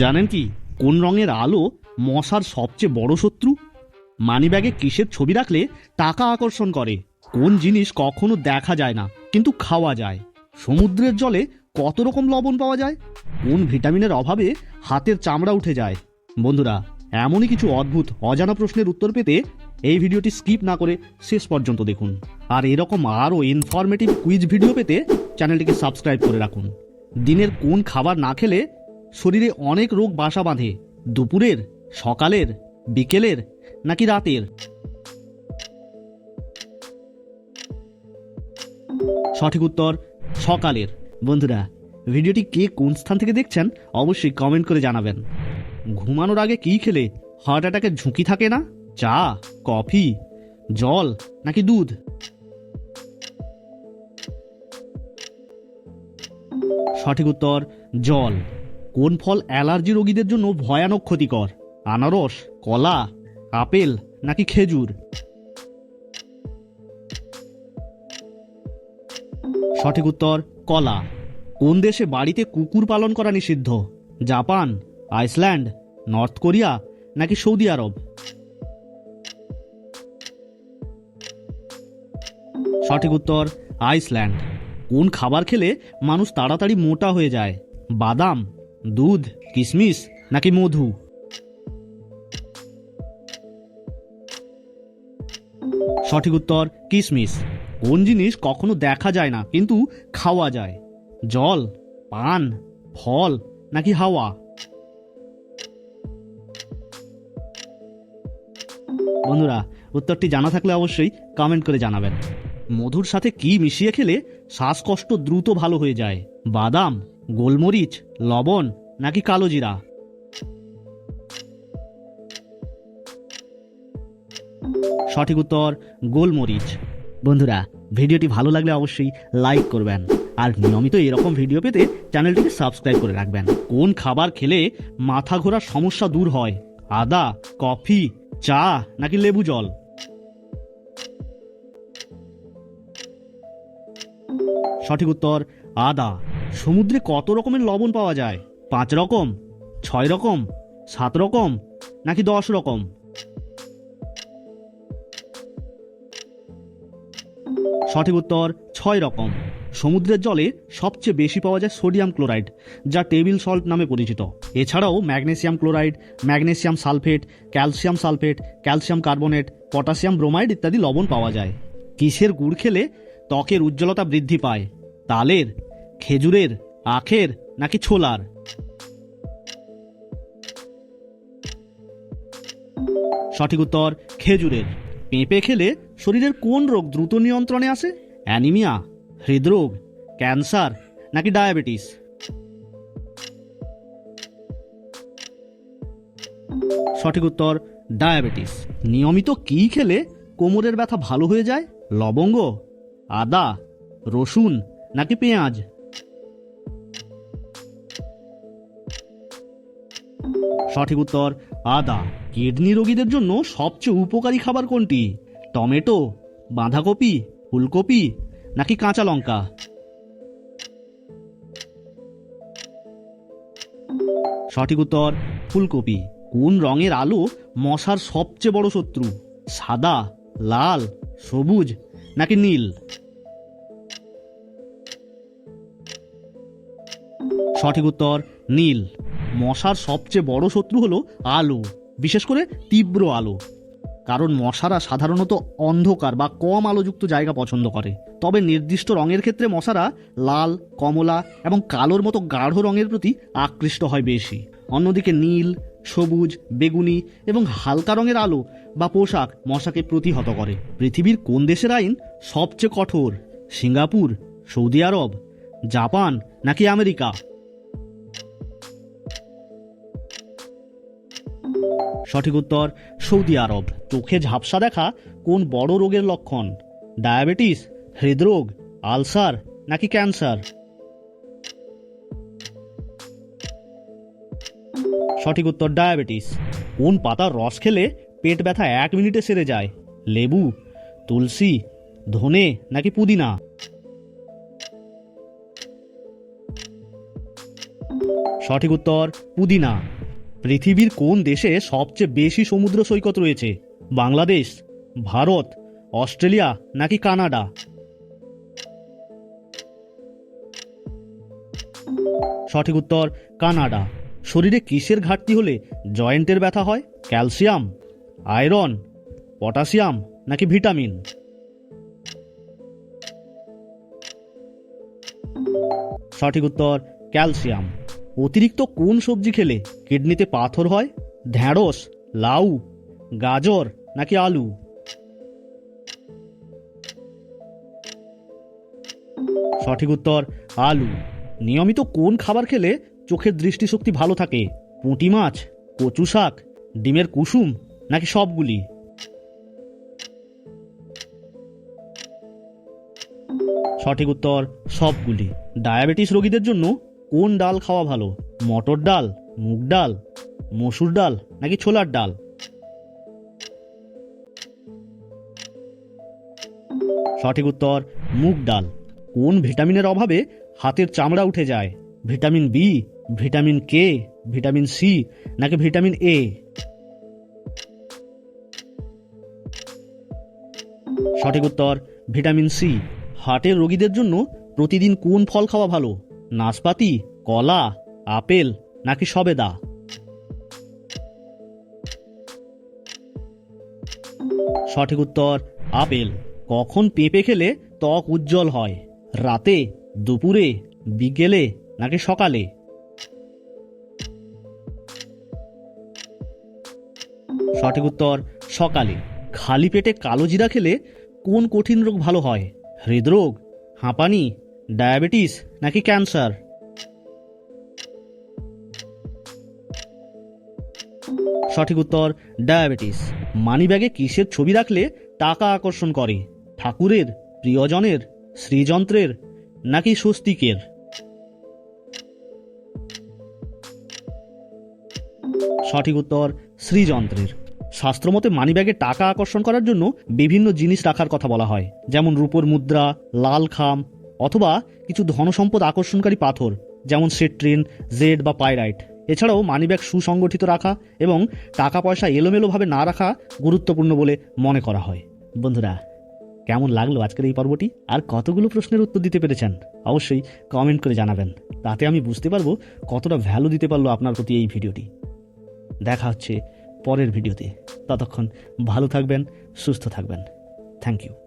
জানেন কি? কোন রঙের আলো মশার সবচেয়ে বড় শত্রু? মানিব্যাগে কিসের ছবি রাখলে টাকা আকর্ষণ করে? কোন জিনিস কখনো দেখা যায় না, কিন্তু খাওয়া যায়? সমুদ্রের জলে কত রকম লবণ পাওয়া যায়? কোন ভিটামিনের অভাবে হাতের চামড়া উঠে যায়? বন্ধুরা, এমনই কিছু অদ্ভুত, অজানা প্রশ্নের উত্তর পেতে এই ভিডিওটি স্কিপ না করে শেষ পর্যন্ত দেখুন। আর এরকম আরও ইনফরমেটিভ কুইজ ভিডিও পেতে চ্যানেলটিকে সাবস্ক্রাইব করে রাখুন। দিনের কোন খাবার না খেলে শরীরে অনেক রোগ বাসা বাঁধে। দুপুরের, সকালের, বিকেলের নাকি রাতের? সঠিক উত্তর, সকালের। বন্ধুরা, ভিডিওটি কে কোন স্থান থেকে দেখছেন অবশ্যই কমেন্ট করে জানাবেন। ঘুমানোর আগে কি খেলে? হার্ট অ্যাটাকের ঝুঁকি থাকে না? চা, কফি, জল নাকি দুধ? সঠিক উত্তর, জল। কোন ফল অ্যালার্জি রোগীদের জন্য ভয়ানক ক্ষতিকর? আনারস, কলা, আপেল নাকি খেজুর? সঠিক উত্তর, কলা। কোন দেশে বাড়িতে কুকুর পালন করা নিষিদ্ধ? জাপান, আইসল্যান্ড, নর্থ কোরিয়া নাকি সৌদি আরব? সঠিক উত্তর, আইসল্যান্ড। কোন খাবার খেলে মানুষ তাড়াতাড়ি মোটা হয়ে যায়? বাদাম দুধ কিশমিশ নাকি মধু? সঠিক উত্তর কিশমিশ কোন জিনিস কখনো দেখা যায় না, কিন্তু খাওয়া যায়। জল, পান, ফল নাকি হাওয়া? বন্ধুরা, উত্তরটি জানা থাকলে অবশ্যই কমেন্ট করে জানাবেন। মধুর সাথে কি মিশিয়ে খেলে শ্বাসকষ্ট দ্রুত ভালো হয়ে যায়? বাদাম গোলমরিচ, লবণ নাকি কালো জিরা? সঠিক উত্তর, গোলমরিচ। বন্ধুরা, ভিডিওটি ভালো লাগলে অবশ্যই লাইক করবেন। আর নিয়মিত এরকম ভিডিও পেতে চ্যানেলটিকে সাবস্ক্রাইব করে রাখবেন। কোন খাবার খেলে মাথা ঘোরার সমস্যা দূর হয়? আদা, কফি, চা নাকি লেবু জল? সঠিক উত্তর, আদা। সমুদ্রে কত রকমের লবণ পাওয়া যায়? পাঁচ রকম, ছয় রকম, সাত রকম, নাকি দশ রকম? সঠিক উত্তর, ছয় রকম। সমুদ্রের জলে সবচেয়ে বেশি পাওয়া যায় সোডিয়াম ক্লোরাইড, যা টেবিল সল্ট নামে পরিচিত। এছাড়াও magnesium chloride, magnesium sulphate, calcium sulphate, calcium carbonate potassium bromide ইত্যাদি লবণ পাওয়া যায়। কিসের গুড় খেলে ত্বকের উজ্জ্বলতা বৃদ্ধি পায়? তালের। খেজুরের, আখের নাকি ছোলার? সঠিক উত্তর, খেজুরের। পেঁপে খেলে শরীরের কোন রোগ দ্রুত নিয়ন্ত্রণে আসে? অ্যানিমিয়া, হৃদরোগ, ক্যান্সার নাকি ডায়াবেটিস? সঠিক উত্তর, ডায়াবেটিস। নিয়মিত কী খেলে কোমরের ব্যথা ভালো হয়ে যায়? লবঙ্গ, আদা, রসুন নাকি পেঁয়াজ? সঠিক উত্তর, আদা। কিডনি রোগীদের জন্য সবচেয়ে উপকারী খাবার কোনটি? টমেটো, বাঁধাকপি, ফুলকপি, নাকি কাঁচা লঙ্কা? সঠিক উত্তর, ফুলকপি। কোন রঙের আলো মশার সবচেয়ে বড় শত্রু? সাদা, লাল, সবুজ, নাকি নীল? সঠিক উত্তর, নীল। মশার সবচেয়ে বড় শত্রু হলো আলো, বিশেষ করে তীব্র আলো। কারণ মশারা সাধারণত অন্ধকার বা কম আলোযুক্ত জায়গা পছন্দ করে। তবে নির্দিষ্ট রঙের ক্ষেত্রে মশারা লাল, কমলা এবং কালোর মতো গাঢ় রঙের প্রতি আকৃষ্ট হয় বেশি। অন্যদিকে নীল, সবুজ, বেগুনি এবং হালকা রঙের আলো বা পোশাক মশাকে প্রতিহত করে। পৃথিবীর কোন দেশের আইন সবচেয়ে কঠোর? সিঙ্গাপুর, সৌদি আরব, জাপান নাকি আমেরিকা? সঠিক উত্তর, সৌদি আরব। চোখে ঝাপসা দেখা কোন বড় রোগের লক্ষণ? ডায়াবেটিস, হৃদরোগ, আলসার নাকি ক্যান্সার? সঠিক উত্তর, ডায়াবেটিস। কোন পাতার রস খেলে পেট ব্যথা এক মিনিটে সেরে যায়? লেবু, তুলসী, ধনে নাকি পুদিনা? সঠিক উত্তর, পুদিনা। পৃথিবীর কোন দেশে সবচেয়ে বেশি সমুদ্র সৈকত রয়েছে? বাংলাদেশ, ভারত, অস্ট্রেলিয়া নাকি কানাডা? সঠিক উত্তর, কানাডা। শরীরে কিসের ঘাটতি হলে জয়েন্টের ব্যথা হয়? ক্যালসিয়াম, আয়রন, পটাশিয়াম নাকি ভিটামিন? সঠিক উত্তর, ক্যালসিয়াম। অতিরিক্ত কোন সবজি খেলে কিডনিতে পাথর হয়? ঢ্যাঁড়স, লাউ, গাজর নাকি আলু? সঠিক উত্তর, আলু। নিয়মিত কোন খাবার খেলে চোখের দৃষ্টিশক্তি ভালো থাকে? পুঁটি মাছ, কচু শাক, ডিমের কুসুম নাকি সবগুলি? সঠিক উত্তর, সবগুলি। ডায়াবেটিস রোগীদের জন্য কোন ডাল খাওয়া ভালো? মটর ডাল, মুগ ডাল, মসুর ডাল নাকি ছোলার ডাল? সঠিক উত্তর, মুগ ডাল। কোন ভিটামিনের অভাবে হাতের চামড়া উঠে যায়? Vitamin B, vitamin K, vitamin C নাকি ভিটামিন এ? সঠিক উত্তর, ভিটামিন সি। হার্টের রোগীদের জন্য প্রতিদিন কোন ফল খাওয়া ভালো? নাশপাতি, কলা, আপেল নাকি সবেদা সঠিক উত্তর, আপেল। কখন পেঁপে খেলে ত্বক উজ্জ্বল হয়? রাতে, দুপুরে, বিকেলে নাকি সকালে? সঠিক উত্তর, সকালে। খালি পেটে কালো জিরা খেলে কোন কঠিন রোগ ভালো হয়? হৃদরোগ, হাঁপানি ডায়াবেটিস নাকি ক্যান্সার? সঠিক উত্তর, ডায়াবেটিস। মানিব্যাগে কিসের ছবি রাখলে টাকা আকর্ষণ করে? ঠাকুরের, প্রিয়জনের শ্রীযন্ত্রের নাকি স্বস্তিকের? সঠিক উত্তর শ্রীযন্ত্রের শাস্ত্রমতে মানিব্যাগে টাকা আকর্ষণ করার জন্য বিভিন্ন জিনিস রাখার কথা বলা হয়, যেমন রূপোর মুদ্রা, লাল খাম অথবা কিছু ধনসম্পদ আকর্ষণকারী পাথর, যেমন সেট্রিন জেড বা পাইরাইট। এছাড়াও মানিব্যাগ সুসংগঠিত রাখা এবং টাকা পয়সা এলোমেলোভাবে না রাখা গুরুত্বপূর্ণ বলে মনে করা হয়। বন্ধুরা, কেমন লাগল আজকের এই পর্বটি? আর কতগুলো প্রশ্নের উত্তর দিতে পেরেছেন? অবশ্যই কমেন্ট করে জানাবেন। তাতে আমি বুঝতে পারব কতটা ভ্যালু দিতে পারল আপনার প্রতি এই ভিডিওটি। দেখা হচ্ছে পরের ভিডিওতে। ততক্ষণ ভালো থাকবেন, সুস্থ থাকবেন। Thank you